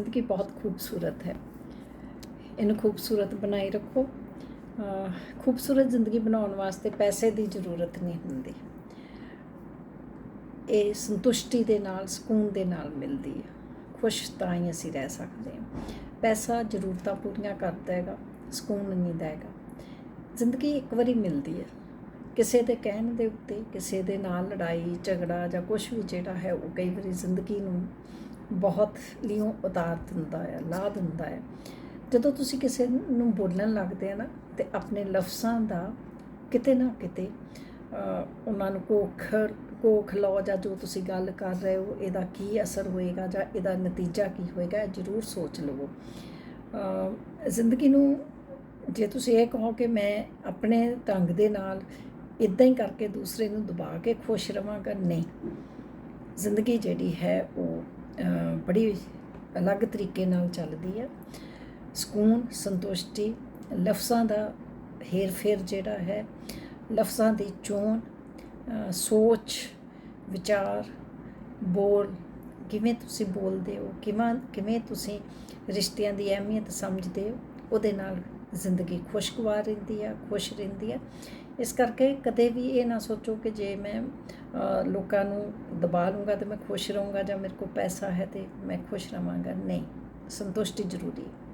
ਜ਼ਿੰਦਗੀ ਬਹੁਤ ਖੂਬਸੂਰਤ ਹੈ। ਇਹਨੂੰ ਖੂਬਸੂਰਤ ਬਣਾਈ ਰੱਖੋ। ਖੂਬਸੂਰਤ ਜ਼ਿੰਦਗੀ ਬਣਾਉਣ ਵਾਸਤੇ ਪੈਸੇ ਦੀ ਜ਼ਰੂਰਤ ਨਹੀਂ ਹੁੰਦੀ। ਇਹ ਸੰਤੁਸ਼ਟੀ ਦੇ ਨਾਲ, ਸਕੂਨ ਦੇ ਨਾਲ ਮਿਲਦੀ ਹੈ। ਖੁਸ਼ ਤਾਂ ਹੀ ਅਸੀਂ ਰਹਿ ਸਕਦੇ ਹਾਂ। ਪੈਸਾ ਜ਼ਰੂਰਤਾਂ ਪੂਰੀਆਂ ਕਰਦਾ ਹੈਗਾ, ਸਕੂਨ ਨਹੀਂ ਦੇਗਾ ਜ਼ਿੰਦਗੀ ਇੱਕ ਵਾਰੀ ਮਿਲਦੀ ਹੈ। ਕਿਸੇ ਦੇ ਕਹਿਣ ਦੇ ਉੱਤੇ, ਕਿਸੇ ਦੇ ਨਾਲ ਲੜਾਈ, ਝਗੜਾ ਜਾਂ ਕੁਝ ਵੀ ਜਿਹੜਾ ਹੈ, ਉਹ ਕਈ ਵਾਰੀ ਜ਼ਿੰਦਗੀ ਨੂੰ ਬਹੁਤ ਲਿਓ ਉਤਾਰ ਦਿੰਦਾ ਹੈ, ਲਾ ਦਿੰਦਾ ਹੈ। ਜਦੋਂ ਤੁਸੀਂ ਕਿਸੇ ਨੂੰ ਬੋਲਣ ਲੱਗਦੇ ਆ ਨਾ, ਤੇ ਆਪਣੇ ਲਫ਼ਜ਼ਾਂ ਦਾ ਕਿਤੇ ਨਾ ਕਿਤੇ ਉਹਨਾਂ ਨੂੰ ਕੋਖ ਕੋਖ ਲਓ ਜਾਂ ਜੋ ਤੁਸੀਂ ਗੱਲ ਕਰ ਰਹੇ ਹੋ, ਇਹਦਾ ਕੀ ਅਸਰ ਹੋਏਗਾ ਜਾਂ ਇਹਦਾ ਨਤੀਜਾ ਕੀ ਹੋਏਗਾ, ਇਹ ਜ਼ਰੂਰ ਸੋਚ ਲਵੋ। ਜ਼ਿੰਦਗੀ ਨੂੰ ਜੇ ਤੁਸੀਂ ਇਹ ਕਹੋ ਕਿ ਮੈਂ ਆਪਣੇ ਢੰਗ ਦੇ ਨਾਲ ਇਦਾਂ ਹੀ ਕਰਕੇ ਦੂਸਰੇ ਨੂੰ ਦਬਾ ਕੇ ਖੁਸ਼ ਰਵਾਂਗਾ। ਨਹੀਂ। ਜ਼ਿੰਦਗੀ ਜਿਹੜੀ ਹੈ ਉਹ ਬੜੀ ਅਲੱਗ ਤਰੀਕੇ ਨਾਲ ਚੱਲਦੀ ਹੈ। ਸਕੂਨ, ਸੰਤੁਸ਼ਟੀ, ਲਫ਼ਜ਼ਾਂ ਦਾ ਹੇਰ ਫੇਰ ਜਿਹੜਾ ਹੈ, ਲਫ਼ਜ਼ਾਂ ਦੀ ਚੋਣ ਸੋਚ, ਵਿਚਾਰ, ਬੋਲ, ਕਿਵੇਂ ਤੁਸੀਂ ਬੋਲਦੇ ਹੋ, ਕਿਵੇਂ ਕਿਵੇਂ ਤੁਸੀਂ ਰਿਸ਼ਤਿਆਂ ਦੀ ਅਹਿਮੀਅਤ ਸਮਝਦੇ ਹੋ, ਉਹਦੇ ਨਾਲ ਜ਼ਿੰਦਗੀ ਖੁਸ਼ਗਵਾਰ ਰਹਿੰਦੀ ਆ, ਖੁਸ਼ ਰਹਿੰਦੀ ਆ। ਇਸ ਕਰਕੇ ਕਦੇ ਵੀ ਇਹ ਨਾ ਸੋਚੋ ਕਿ ਜੇ ਮੈਂ ਲੋਕਾਂ ਨੂੰ ਦਬਾ ਲੂੰਗਾ ਤੇ ਮੈਂ ਖੁਸ਼ ਰਹੂੰਗਾ ਜਾਂ ਮੇਰੇ ਕੋਲ ਪੈਸਾ ਹੈ ਤੇ ਮੈਂ ਖੁਸ਼ ਰਵਾਂਗਾ ਨਹੀਂ। ਸੰਤੁਸ਼ਟੀ ਜ਼ਰੂਰੀ ਹੈ।